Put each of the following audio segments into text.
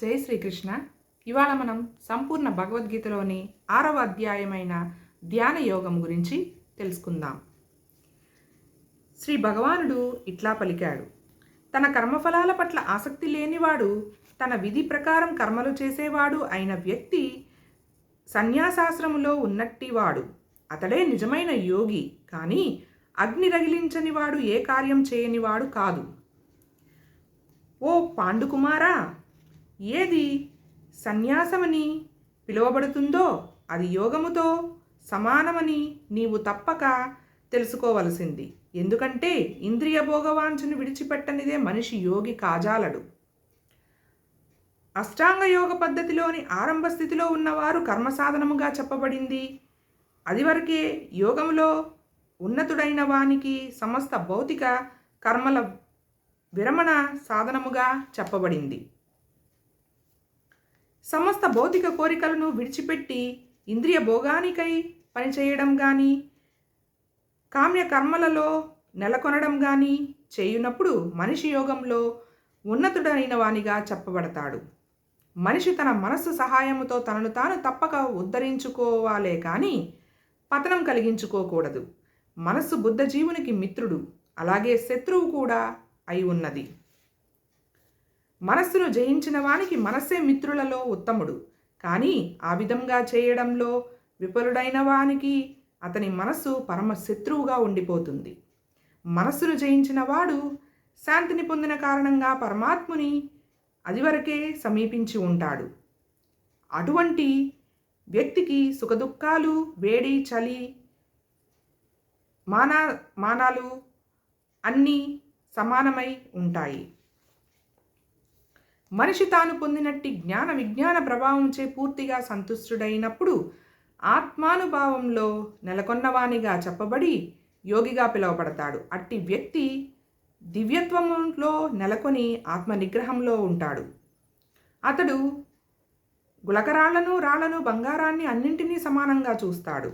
జై శ్రీకృష్ణ. ఇవాళ మనం సంపూర్ణ భగవద్గీతలోని ఆరవ అధ్యాయమైన ధ్యాన యోగం గురించి తెలుసుకుందాం. శ్రీ భగవానుడు ఇట్లా పలికాడు. తన కర్మఫలాల పట్ల ఆసక్తి లేనివాడు తన విధి ప్రకారం కర్మలు చేసేవాడు అయిన వ్యక్తి సన్యాసాశ్రములో ఉన్నట్టివాడు. అతడే నిజమైన యోగి కానీ అగ్ని రగిలించనివాడు ఏ కార్యం చేయనివాడు కాదు. ఓ పాండుకుమారా ఏది? సన్యాసమని పిలువబడుతుందో అది యోగముతో సమానమని నీవు తప్పక తెలుసుకోవలసింది. ఎందుకంటే ఇంద్రియ భోగవాంఛను విడిచిపెట్టనిదే మనిషి యోగి కాజాలడు. అష్టాంగ యోగ పద్ధతిలోని ఆరంభ స్థితిలో ఉన్నవారు కర్మ సాధనముగా చెప్పబడింది. అదివరకే యోగములో ఉన్నతుడైన వానికి సమస్త భౌతిక కర్మల విరమణ సాధనముగా చెప్పబడింది. సమస్త భౌతిక కోరికలను విడిచిపెట్టి ఇంద్రియ భోగానికై పనిచేయడం కానీ కామ్య కర్మలలో నెలకొనడం కానీ చేయునప్పుడు మనిషి యోగంలో ఉన్నతుడైన వానిగా చెప్పబడతాడు. మనిషి తన మనస్సు సహాయముతో తనను తాను తప్పక ఉద్ధరించుకోవాలే కానీ పతనం కలిగించుకోకూడదు. మనస్సు బుద్ధ జీవునికి మిత్రుడు అలాగే శత్రువు కూడా అయి ఉన్నది. మనస్సును జయించిన వానికి మనస్సే మిత్రులలో ఉత్తముడు. కానీ ఆ విధంగా చేయడంలో విఫలుడైన వానికి అతని మనస్సు పరమ శత్రువుగా ఉండిపోతుంది. మనస్సును జయించిన వాడు శాంతిని పొందిన కారణంగా పరమాత్ముని అదివరకే సమీపించి ఉంటాడు. అటువంటి వ్యక్తికి సుఖదుఖాలు వేడి చలి మానా మానాలు అన్నీ సమానమై ఉంటాయి. మనిషి తాను పొందినట్టి జ్ఞాన విజ్ఞాన ప్రభావంచే పూర్తిగా సంతుష్టుడైనప్పుడు ఆత్మానుభావంలో నెలకొన్నవానిగా చెప్పబడి యోగిగా పిలువబడతాడు. అట్టి వ్యక్తి దివ్యత్వంలో నెలకొని ఆత్మ నిగ్రహంలో ఉంటాడు. అతడు గులకరాళ్ళను రాళ్ళను బంగారాన్ని అన్నింటినీ సమానంగా చూస్తాడు.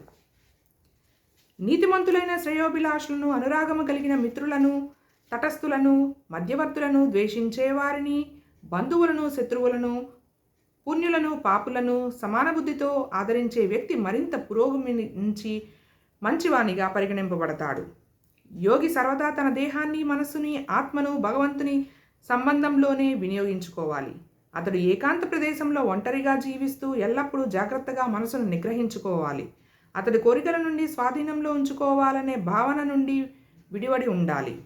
నీతిమంతులైన శ్రేయోభిలాషులను అనురాగము కలిగిన మిత్రులను తటస్థులను మధ్యవర్తులను ద్వేషించే వారిని బంధువులను శత్రువులను పుణ్యులను పాపులను సమాన బుద్ధితో ఆదరించే వ్యక్తి మరింత పురోగమించి మంచివానిగా పరిగణింపబడతాడు. యోగి సర్వదా తన దేహాన్ని మనస్సుని ఆత్మను భగవంతుని సంబంధంలోనే వినియోగించుకోవాలి. అతడు ఏకాంత ప్రదేశంలో ఒంటరిగా జీవిస్తూ ఎల్లప్పుడూ జాగ్రత్తగా మనసును నిగ్రహించుకోవాలి. అతడి కోరికల నుండి స్వాధీనంలో ఉంచుకోవాలనే భావన నుండి విడివడి ఉండాలి.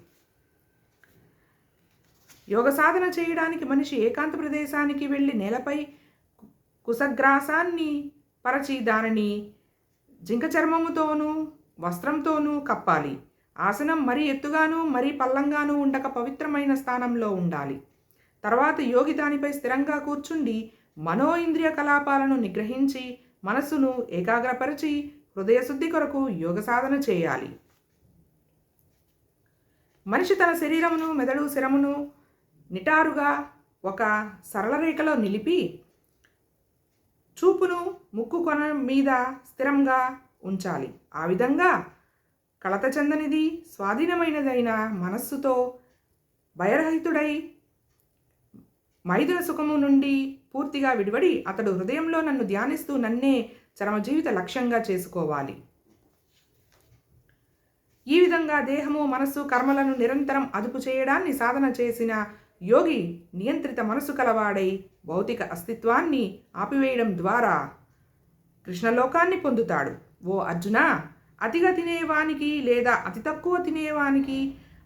యోగ సాధన చేయడానికి మనిషి ఏకాంత ప్రదేశానికి వెళ్ళి నేలపై కుసగ్రాసాన్ని పరచి దానిని జింక చర్మముతోనూ వస్త్రంతోనూ కప్పాలి. ఆసనం మరీ ఎత్తుగాను మరీ పల్లంగాను ఉండక పవిత్రమైన స్థానంలో ఉండాలి. తర్వాత యోగి దానిపై స్థిరంగా కూర్చుండి మనో ఇంద్రియ కలాపాలను నిగ్రహించి మనస్సును ఏకాగ్రపరిచి హృదయశుద్ధి కొరకు యోగ సాధన చేయాలి. మనిషి తన శరీరమును మెదడు శిరమును నిటారుగా ఒక సరళ రేఖలో నిలిపి చూపును ముక్కు కొన మీద స్థిరంగా ఉంచాలి. ఆ విధంగా కలత చెందనిది స్వాధీనమైనదైన మనస్సుతో భయరహితుడై మైదున సుఖము నుండి పూర్తిగా విడివడి అతడు హృదయంలో నన్ను ధ్యానిస్తూ నన్నే చరమ జీవిత లక్ష్యంగా చేసుకోవాలి. ఈ విధంగా దేహము మనస్సు కర్మలను నిరంతరం అదుపు చేయడాన్ని సాధన చేసిన యోగి నియంత్రిత మనసు కలవాడై భౌతిక అస్తిత్వాన్ని ఆపివేయడం ద్వారా కృష్ణలోకాన్ని పొందుతాడు. ఓ అర్జున అతిగా తినేవానికి లేదా అతి తక్కువ తినేవానికి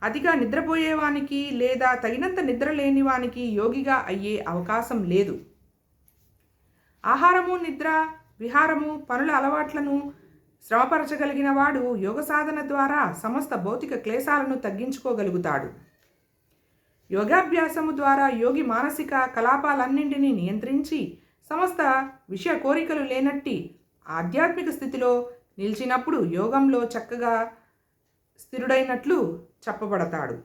అతిగా నిద్రపోయేవానికి లేదా తగినంత నిద్ర లేనివానికి యోగిగా అయ్యే అవకాశం లేదు. ఆహారము నిద్ర విహారము పనుల అలవాట్లను శ్రమపరచగలిగిన వాడు యోగ సాధన ద్వారా సమస్త భౌతిక క్లేశాలను తగ్గించుకోగలుగుతాడు. యోగాభ్యాసము ద్వారా యోగి మానసిక కలాపాలన్నింటినీ నియంత్రించి సమస్త విషయ కోరికలు లేనట్టి ఆధ్యాత్మిక స్థితిలో నిలిచినప్పుడు యోగంలో చక్కగా స్థిరుడైనట్లు చెప్పబడతాడు.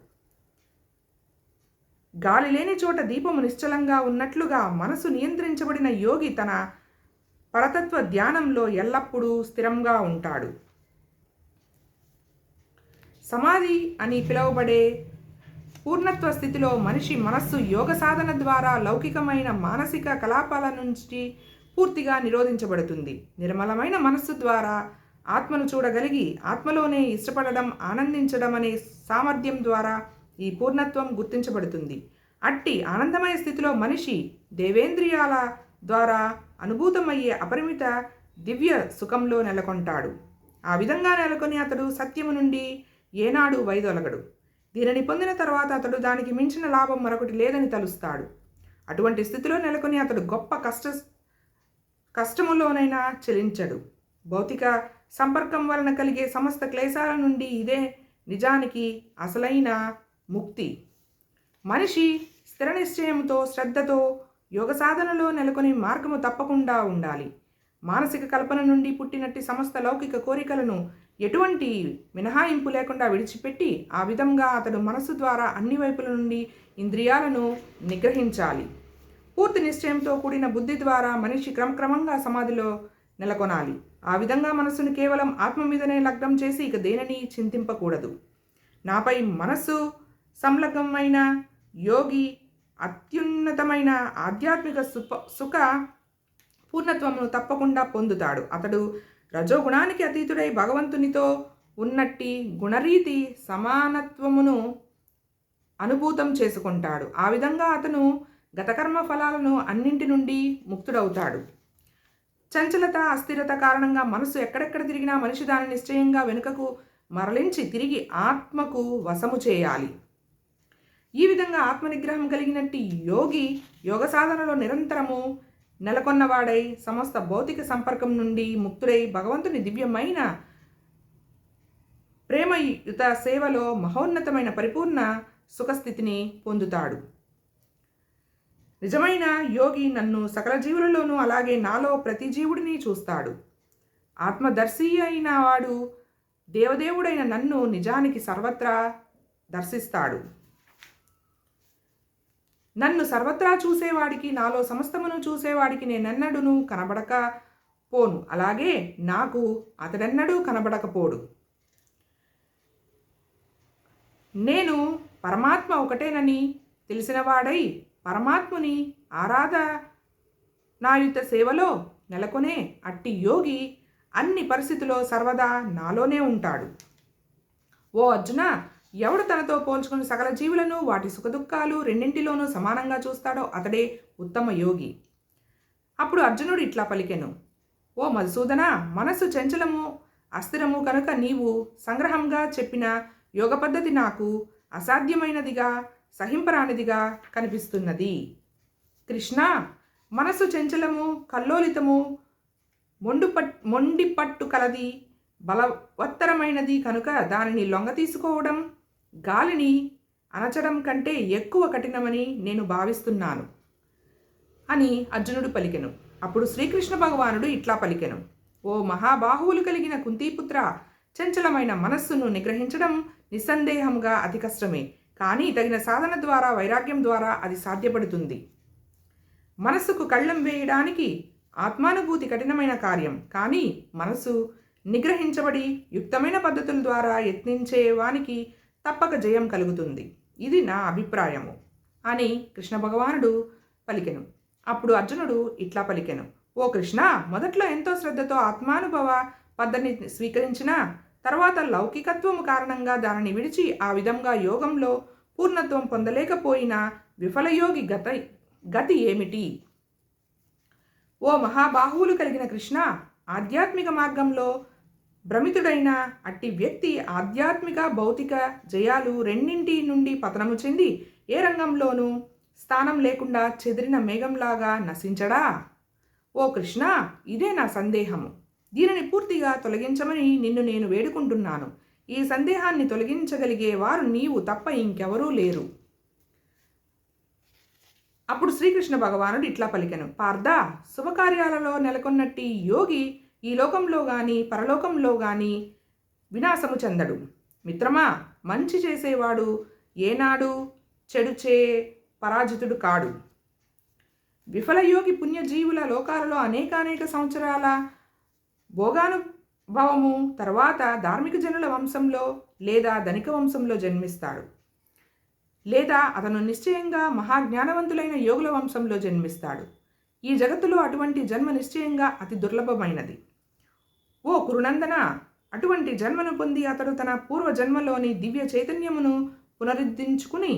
గాలి లేని చోట దీపము నిశ్చలంగా ఉన్నట్లుగా మనసు నియంత్రించబడిన యోగి తన పరతత్వ ధ్యానంలో ఎల్లప్పుడూ స్థిరంగా ఉంటాడు. సమాధి అని పిలువబడే పూర్ణత్వ స్థితిలో మనిషి మనస్సు యోగ సాధన ద్వారా లౌకికమైన మానసిక కలాపాల నుంచి పూర్తిగా నిరోధించబడుతుంది. నిర్మలమైన మనస్సు ద్వారా ఆత్మను చూడగలిగి ఆత్మలోనే ఇష్టపడడం ఆనందించడం అనే సామర్థ్యం ద్వారా ఈ పూర్ణత్వం గుర్తించబడుతుంది. అట్టి ఆనందమయ స్థితిలో మనిషి దేవేంద్రియాల ద్వారా అనుభూతమయ్యే అపరిమిత దివ్య సుఖంలో నెలకొంటాడు. ఆ విధంగా నెలకొని అతడు సత్యము నుండి ఏనాడు వైదొలగడు. దీనిని పొందిన తర్వాత అతడు దానికి మించిన లాభం మరొకటి లేదని తలుస్తాడు. అటువంటి స్థితిలో నెలకొని అతడు గొప్ప కష్ట కష్టములోనైనా చెలించడు. భౌతిక సంపర్కం వలన కలిగే సమస్త క్లేశాల నుండి ఇదే నిజానికి అసలైన ముక్తి. మనిషి స్థిర నిశ్చయంతో శ్రద్ధతో యోగ సాధనలో నెలకొని మార్గము తప్పకుండా ఉండాలి. మానసిక కల్పన నుండి పుట్టినట్టి సమస్త లౌకిక కోరికలను ఎటువంటి మినహాయింపు లేకుండా విడిచిపెట్టి ఆ విధంగా అతడు మనసు ద్వారా అన్ని వైపుల నుండి ఇంద్రియాలను నిగ్రహించాలి. పూర్తి నిశ్చయంతో కూడిన బుద్ధి ద్వారా మనిషి క్రమక్రమంగా సమాధిలో నెలకొనాలి. ఆ విధంగా మనస్సును కేవలం ఆత్మ మీదనే లగ్నం చేసి ఇక దేనిని చింతింపకూడదు. నాపై మనస్సు సంలగ్నమైన యోగి అత్యున్నతమైన ఆధ్యాత్మిక సుప సుఖ పూర్ణత్వమును తప్పకుండా పొందుతాడు. అతడు రజోగుణానికి అతీతుడై భగవంతునితో ఉన్నట్టి గుణరీతి సమానత్వమును అనుభూతం చేసుకుంటాడు. ఆ విధంగా అతను గతకర్మ ఫలాలను అన్నింటి నుండి ముక్తుడవుతాడు. చంచలత అస్థిరత కారణంగా మనసు ఎక్కడెక్కడ తిరిగినా మనిషి దాని నిశ్చయంగా వెనుకకు మరలించి తిరిగి ఆత్మకు వశము చేయాలి. ఈ విధంగా ఆత్మనిగ్రహం కలిగినట్టి యోగి యోగ సాధనలో నిరంతరము నెలకొన్నవాడై సమస్త భౌతిక సంపర్కం నుండి ముక్తుడై భగవంతుని దివ్యమైన ప్రేమయుత సేవలో మహోన్నతమైన పరిపూర్ణ సుఖస్థితిని పొందుతాడు. నిజమైన యోగి నన్ను సకల జీవులలోనూ అలాగే నాలో ప్రతి జీవుడిని చూస్తాడు. ఆత్మదర్శి అయిన వాడు దేవదేవుడైన నన్ను నిజానికి సర్వత్రా దర్శిస్తాడు. నన్ను సర్వత్రా చూసేవాడికి నాలో సమస్తమును చూసేవాడికి నేనెన్నడును కనబడక పోను. అలాగే నాకు అతడెన్నడూ కనబడకపోడు. నేను పరమాత్మ ఒకటేనని తెలిసినవాడై పరమాత్ముని ఆరాధ నాయుత సేవలో నెలకొనే అట్టి యోగి అన్ని పరిస్థితుల్లో సర్వదా నాలోనే ఉంటాడు. ఓ అర్జున ఎవడు తనతో పోల్చుకుని సకల జీవులను వాటి సుఖదుఖాలు రెండింటిలోనూ సమానంగా చూస్తాడో అతడే ఉత్తమ యోగి. అప్పుడు అర్జునుడు ఇట్లా పలికెను. ఓ మధుసూదన మనస్సు చంచలము అస్థిరము కనుక నీవు సంగ్రహంగా చెప్పిన యోగ పద్ధతి నాకు అసాధ్యమైనదిగా సహింపరానిదిగా కనిపిస్తున్నది. కృష్ణ మనస్సు చంచలము కల్లోలితము మొండు పట్ మొండి పట్టు కలది బలవత్తరమైనది కనుక దానిని లొంగ తీసుకోవడం గాలిని అనచడం కంటే ఎక్కువ కఠినమని నేను భావిస్తున్నాను అని అర్జునుడు పలికెను. అప్పుడు శ్రీకృష్ణ భగవానుడు ఇట్లా పలికెను. ఓ మహాబాహువులు కలిగిన కుంతీపుత్ర చంచలమైన మనస్సును నిగ్రహించడం నిస్సందేహంగా అతి కష్టమే కానీ తగిన సాధన ద్వారా వైరాగ్యం ద్వారా అది సాధ్యపడుతుంది. మనస్సుకు కళ్ళం వేయడానికి ఆత్మానుభూతి కఠినమైన కార్యం. కానీ మనసు నిగ్రహించబడి యుక్తమైన పద్ధతుల ద్వారా యత్నించే వానికి తప్పక జయం కలుగుతుంది. ఇది నా అభిప్రాయము. అని కృష్ణ భగవానుడు పలికెను. అప్పుడు అర్జునుడు ఇట్లా పలికెను. ఓ కృష్ణ మొదట్లో ఎంతో శ్రద్ధతో ఆత్మానుభవ పద్ధతిని స్వీకరించిన తర్వాత లౌకికత్వము కారణంగా దానిని విడిచి ఆ విధంగా యోగంలో పూర్ణత్వం పొందలేకపోయిన విఫలయోగి గత గతి ఏమిటి? ఓ మహాబాహువులు కలిగిన కృష్ణ ఆధ్యాత్మిక మార్గంలో భ్రమితుడైన అట్టి వ్యక్తి ఆధ్యాత్మిక భౌతిక జయాలు రెండింటి నుండి పతనము చెంది ఏ రంగంలోనూ స్థానం లేకుండా చెదిరిన మేఘంలాగా నశించడా? ఓ కృష్ణ ఇదే నా సందేహము. దీనిని పూర్తిగా తొలగించమని నిన్ను నేను వేడుకుంటున్నాను. ఈ సందేహాన్ని తొలగించగలిగే వారు నీవు తప్ప ఇంకెవరూ లేరు. అప్పుడు శ్రీకృష్ణ భగవానుడు ఇట్లా పలికెను. పార్థ శుభకార్యాలలో నెలకొన్నట్టి యోగి ఈ లోకంలో కానీ పరలోకంలో కానీ వినాశము చెందడు. మిత్రమా మంచి చేసేవాడు ఏనాడు చెడు చే పరాజితుడు కాడు. విఫలయోగి పుణ్యజీవుల లోకాలలో అనేకానేక సంవత్సరాల భోగానుభవము తర్వాత ధార్మిక జనుల వంశంలో లేదా ధనిక వంశంలో జన్మిస్తాడు. లేదా అతను నిశ్చయంగా మహాజ్ఞానవంతులైన యోగుల వంశంలో జన్మిస్తాడు. ఈ జగత్తులో అటువంటి జన్మ నిశ్చయంగా అతి దుర్లభమైనది. ఓ కురునందన అటువంటి జన్మను పొంది అతడు తన పూర్వ జన్మలోని దివ్య చైతన్యమును పునరుద్ధరించుకుని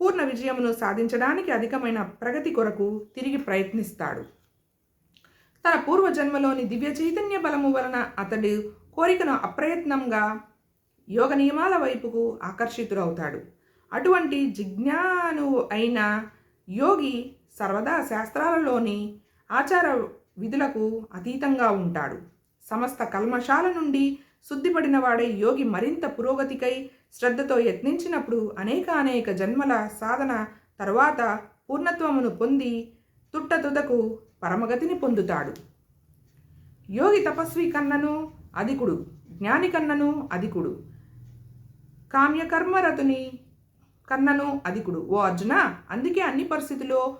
పూర్ణ విజయమును సాధించడానికి అధికమైన ప్రగతి కొరకు తిరిగి ప్రయత్నిస్తాడు. తన పూర్వ జన్మలోని దివ్య చైతన్య బలము వలన అతడు కోరికను అప్రయత్నంగా యోగ నియమాల వైపుకు ఆకర్షితుడవుతాడు. అటువంటి జిజ్ఞాను అయిన యోగి సర్వదా శాస్త్రాలలోని ఆచార విధులకు అతీతంగా ఉంటాడు. సమస్త కల్మషాల నుండి శుద్ధిపడిన వాడే యోగి మరింత పురోగతికై శ్రద్ధతో యత్నించినప్పుడు అనేక అనేక జన్మల సాధన తరువాత పూర్ణత్వమును పొంది తుట్టతుదకు పరమగతిని పొందుతాడు. యోగి తపస్వి కన్నను అధికుడు జ్ఞాని కన్నను అధికుడు కామ్యకర్మరతుని కన్నను అధికుడు. ఓ అర్జున అందుకే అన్ని పరిస్థితుల్లో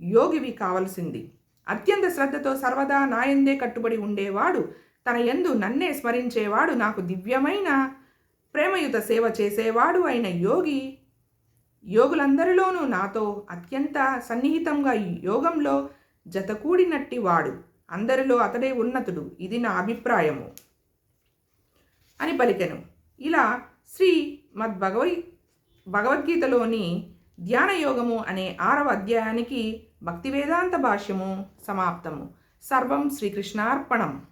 యోగివి కావలసింది. అత్యంత శ్రద్ధతో సర్వదా నాయందే కట్టుబడి ఉండేవాడు. తన యందు నన్నే స్మరించేవాడు నాకు దివ్యమైన ప్రేమయుత సేవ చేసేవాడు అయిన యోగి. యోగులందరిలోనూ నాతో అత్యంత సన్నిహితంగా ఈ యోగంలో జతకూడినట్టి వాడు అందరిలో అతడే ఉన్నతుడు. ఇది నా అభిప్రాయము. అని పలికెను. ఇలా శ్రీ మద్భగవై భగవద్గీతలోని ధ్యానయోగము అనే ఆరవ అధ్యాయానికి భక్తి వేదాంత భాష్యము సమాప్తము. సర్వం శ్రీకృష్ణార్పణం.